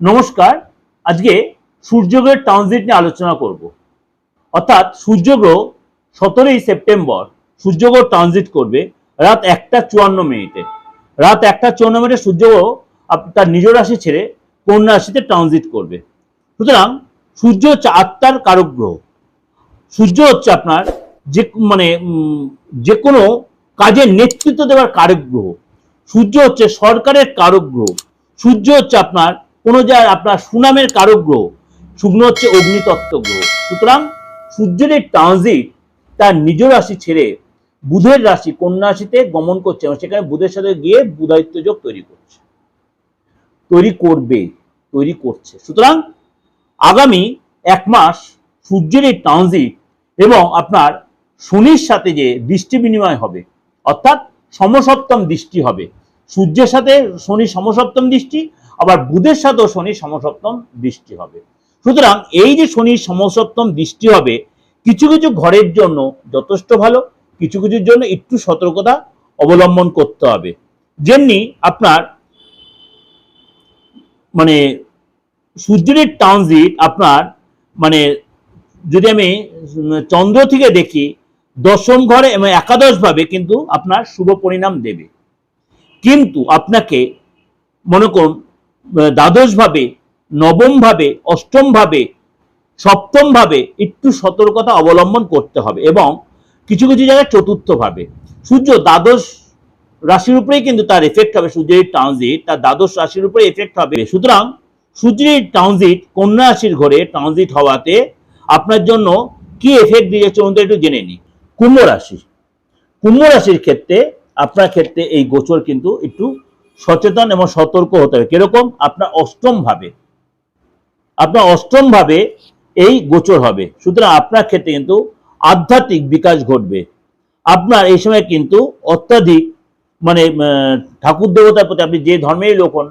নমস্কার, আজকে সূর্যগ্রহের ট্রানজিট নিয়ে আলোচনা করব। অর্থাৎ সূর্যগ্রহ সতেরোই সেপ্টেম্বর সূর্যগ্রহ ট্রানজিট করবে রাত একটা চুয়ান্ন মিনিটে। রাত একটা চুয়ান্ন মিনিটে সূর্যগ্রহ তার নিজ রাশি ছেড়ে কন্যা রাশিতে ট্রানজিট করবে। সুতরাং সূর্য হচ্ছে আত্মার কারক গ্রহ। সূর্য হচ্ছে আপনার যে মানে যে কোনো কাজের নেতৃত্ব দেওয়ার কারক গ্রহ। সূর্য হচ্ছে সরকারের কারক গ্রহ। সূর্য হচ্ছে আপনার কোনো জায়গায় আপনার সুনামের কারক গ্রহ শুকনো হচ্ছে অগ্নিতত্ত্ব গ্রহ সুতরাং সূর্যের ট্রানজিট তার নিজ রাশি ছেড়ে বুধের রাশি, কন্যা রাশিতে গমন করছে এবং সেখানে বুধের সাথে গিয়ে বুধায়িত্ব যোগ তৈরি করছে। তৈরি করবে, তৈরি করছে। সুতরাং আগামী এক মাস সূর্যের এই ট্রানজিট এবং আপনার শনির সাথে যে দৃষ্টি বিনিময় হবে, অর্থাৎ সমসপ্তম দৃষ্টি হবে। সূর্যের সাথে শনি সমসপ্তম দৃষ্টি আবার বুধের সাথেও শনি সমসপ্তম দৃষ্টি হবে। সুতরাং এই যে শনির সমসপ্তম দৃষ্টি হবে, কিছু কিছু ঘরের জন্য যথেষ্ট ভালো, কিছু কিছুর জন্য একটু সতর্কতা অবলম্বন করতে হবে। যেমনি আপনার মানে সূর্যের ট্রানজিট আপনার মানে যদি আমি চন্দ্র থেকে দেখি, দশম ঘরে এবং একাদশ ভাবে কিন্তু আপনার শুভ পরিণাম দেবে। কিন্তু আপনাকে মনে করুন আহ, দ্বাদশ ভাবে নবম ভাবে অষ্টম ভাবে সপ্তম ভাবে একটু সতর্কতা অবলম্বন করতে হবে এবং কিছু কিছু জায়গায় চতুর্থ ভাবে সূর্য দ্বাদশ রাশির উপরেই কিন্তু তার এফেক্ট হবে সূর্যের ট্রানজিট তার দ্বাদশ রাশির উপরে এফেক্ট হবে। সুতরাং সূর্যের ট্রানজিট কন্যা রাশির ঘরে ট্রানজিট হওয়াতে আপনার জন্য কি এফেক্ট দিয়ে চলুন একটু জেনে নিই। কুম্ভ রাশি। কুম্ভ রাশির ক্ষেত্রে আপনার ক্ষেত্রে এই গোচর কিন্তু একটু সচেতন এবং সতর্ক হতে হবে। কীরকম? আপনার অষ্টম ভাবে। আপনার অষ্টম ভাবে এই গোচর হবে। সুতরাং আপনার ক্ষেত্রে কিন্তু আধ্যাত্মিক বিকাশ ঘটবে। আপনার এই সময় কিন্তু অত্যাধিক মানে ঠাকুর দেবতার প্রতি আপনি যে ধর্মেরই লোক হন,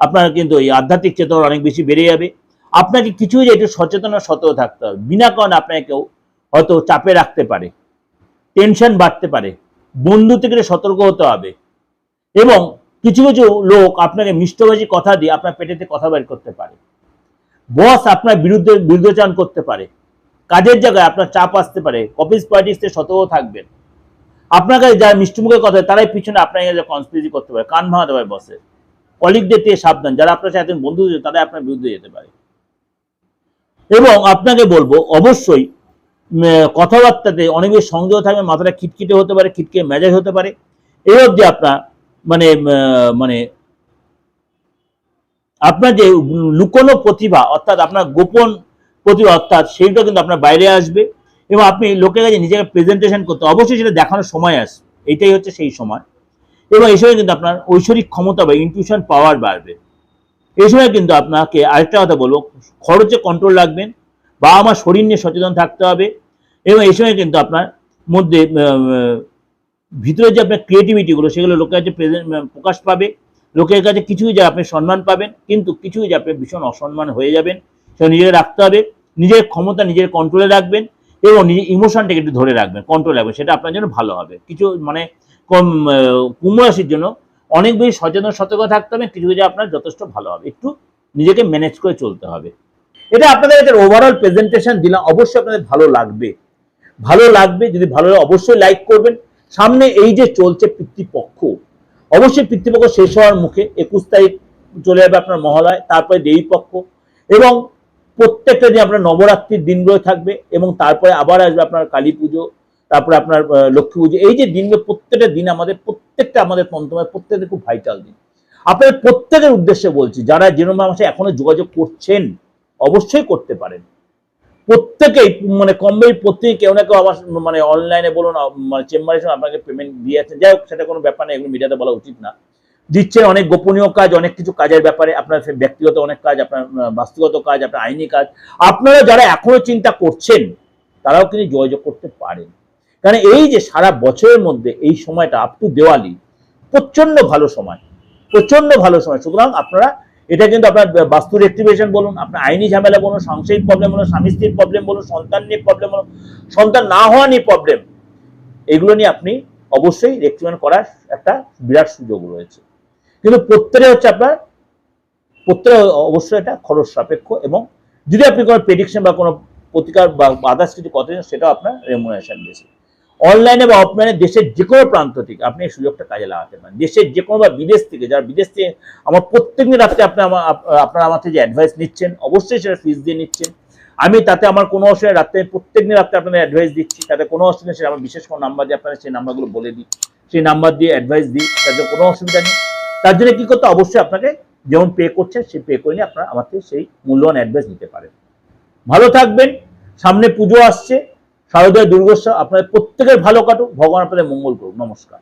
আপনার কিন্তু এই আধ্যাত্মিক চেতনা অনেক বেশি বেড়ে যাবে। আপনাকে কিছুই যে একটু সচেতন সতর্ক থাকতে হবে। বিনা কারণে আপনাকে কেউ হয়তো চাপে রাখতে পারে। টেনশন বাড়তে পারে। বন্ধু থেকে সতর্ক হতে হবে। এবং কিছু কিছু লোক আপনাকে মিষ্টভাষী কথা দিয়ে আপনার পেটেতে কথা বের করতে পারে। বস আপনার বিরুদ্ধে বিরুদ্ধাচরণ করতে পারে। কাজের জায়গায় আপনার চাপ আসতে পারে। অফিস পলিটিক্সে সতর্ক থাকবেন। আপনার কাছে যারা মিষ্টিমুখের কথা, তারাই পিছনে আপনার কনস্পিরেসি করতে পারে। কান ভাঙাতে পারে বসের কলিগদের থেকে সাবধান। যারা আপনার সাথে বন্ধু তারাই আপনার বিরুদ্ধে যেতে পারে। এবং আপনাকে বলব, অবশ্যই কথাবার্তাতে অনেক সংযোগ থাকবে, মাথাটা খিটখিটে হতে পারে খিটকে মেজাজ হতে পারে। এই অবধি আপনার মানে মানে আপনার যে লুকোনো প্রতিভা, অর্থাৎ আপনার গোপন প্রতিভা, অর্থাৎ সেইটা কিন্তু আপনার বাইরে আসবে এবং আপনি লোকের কাছে নিজেকে প্রেজেন্টেশন করতে, অবশ্যই সেটা দেখানোর সময় আসবে। এটাই হচ্ছে সেই সময়। এবং এই সময় কিন্তু আপনার ঐশ্বরিক ক্ষমতা বা ইনটিউশন পাওয়ার বাড়বে। এই সময় কিন্তু আপনাকে আরেকটা কথা বলব, খরচে কন্ট্রোল রাখবেন বা আমার শরীর নিয়ে সচেতন থাকতে হবে এবং এই সময় কিন্তু আপনার মধ্যে ভিতরে যে আপনার ক্রিয়েটিভিটিগুলো সেগুলো লোকের কাছে প্রেজেন্ট প্রকাশ পাবে। লোকের কাছে কিছুই যে আপনি সম্মান পাবেন কিন্তু কিছুই যে আপনি ভীষণ অসম্মান হয়ে যাবেন। সেটা নিজেকে রাখতে হবে নিজের ক্ষমতা নিজের কন্ট্রোলে রাখবেন এবং নিজের ইমোশনটাকে একটু ধরে রাখবেন কন্ট্রোল রাখবেন সেটা আপনার জন্য ভালো হবে। কিছু মানে কম আহ, কুম্ভ রাশির জন্য অনেক বেশি সচেতন সতর্ক থাকতে হবে কিছু কিছু আপনার যথেষ্ট ভালো হবে। একটু নিজেকে ম্যানেজ করে চলতে হবে। এটা আপনাদের একটা ওভারঅল প্রেজেন্টেশন দিলাম অবশ্যই আপনাদের ভালো লাগবে। ভালো লাগবে যদি ভালো অবশ্যই লাইক করবেন। সামনে এই যে চলছে পিতৃপক্ষ, অবশ্যই পিতৃপক্ষ শেষ হওয়ার মুখে একুশ তারিখ চলে যাবে আপনার মহালয়, তারপরে দেবী পক্ষ এবং প্রত্যেকটা দিন আপনার নবরাত্রির দিনগুলো থাকবে এবং তারপরে আবার আসবে আপনার কালী পুজো, তারপরে আপনার লক্ষ্মী পুজো। এই যে দিনগুলো প্রত্যেকটা দিন আমাদের, প্রত্যেকটা আমাদের তন্ত্রময়, প্রত্যেকটা খুব ভাইটাল দিন। আপনাদের প্রত্যেকের উদ্দেশ্যে বলছি, যারা আমার সাথে এখনও যোগাযোগ করছেন, অবশ্যই করতে পারেন। প্রত্যেকেই মানে কম বেশি প্রত্যেকে কেউ না কেউ আমার মানে অনলাইনে বলুন মানে চেম্বারে আপনাকে পেমেন্ট দিয়েছেন যাই হোক, সেটা কোনো ব্যাপার নেই এগুলো মিডিয়াতে বলা উচিত না। দিচ্ছেন অনেক গোপনীয় কাজ, অনেক কিছু কাজের ব্যাপারে, আপনার ব্যক্তিগত অনেক কাজ, আপনার বাস্তুগত কাজ, আপনার আইনি কাজ। আপনারা যারা এখনও চিন্তা করছেন, তারাও কিন্তু যোগাযোগ করতে পারেন। কারণ এই যে সারা বছরের মধ্যে এই সময়টা আপ টু দেওয়ালি প্রচণ্ড ভালো সময়। প্রচণ্ড ভালো সময়। সুতরাং আপনারা এটা কিন্তু আপনার বাস্তু রেক্টিভেশন বলুন, আপনার আইনি ঝামেলা বলুন, সাংসারিক প্রবলেম বলুন স্বামী স্ত্রীর প্রবলেম বলুন, সন্তান নিয়ে প্রবলেম বলুন সন্তান না হওয়া নিয়ে প্রবলেম এগুলো নিয়ে আপনি অবশ্যই রেক্টিভেশন করার একটা বিরাট সুযোগ রয়েছে। কিন্তু প্রত্যেকে হচ্ছে আপনার, প্রত্যেক অবশ্যই এটা খরচ সাপেক্ষ এবং যদি আপনি কোনো প্রেডিকশন বা কোনো প্রতিকার বা আদার্স কিছু কথা সেটাও আপনার রেমুনারেশন বেশি অনলাইনে বা অফলাইনে দেশের যে কোনো প্রান্ত থেকে আপনি এই সুযোগটা কাজে লাগাতে পারেন। দেশের যে কোনো বা বিদেশ থেকে, যারা বিদেশ থেকে আমার প্রত্যেকদিন রাত্রে আপনি আমার, আপ- আপনারা আমার থেকে যে অ্যাডভাইস নিচ্ছেন, অবশ্যই সেটা ফিস দিয়ে নিচ্ছেন। আমি তাতে আমার কোনো অসুবিধা রাত্রে প্রত্যেকদিন রাত্রে আপনাদের অ্যাডভাইস দিচ্ছি। তাতে কোনো অসুবিধা সেটা আমার বিশেষ কোনো নাম্বার দিয়ে আপনারা সেই নাম্বারগুলো বলে দিই সেই নাম্বার দিয়ে অ্যাডভাইস দিই তাতে কোনো অসুবিধা নেই। তার জন্য কি করতে অবশ্যই আপনাকে যেমন পে করছেন, সেই পে করে নিয়ে আপনারা আমার থেকে সেই মূল্যবান অ্যাডভাইস নিতে পারেন। ভালো থাকবেন, সামনে পুজো আসছে। শারদীয় দুর্গোৎসব আপনাদের প্রত্যেকের ভালো কাটুক। ভগবান আপনাদের মঙ্গল করুক। নমস্কার।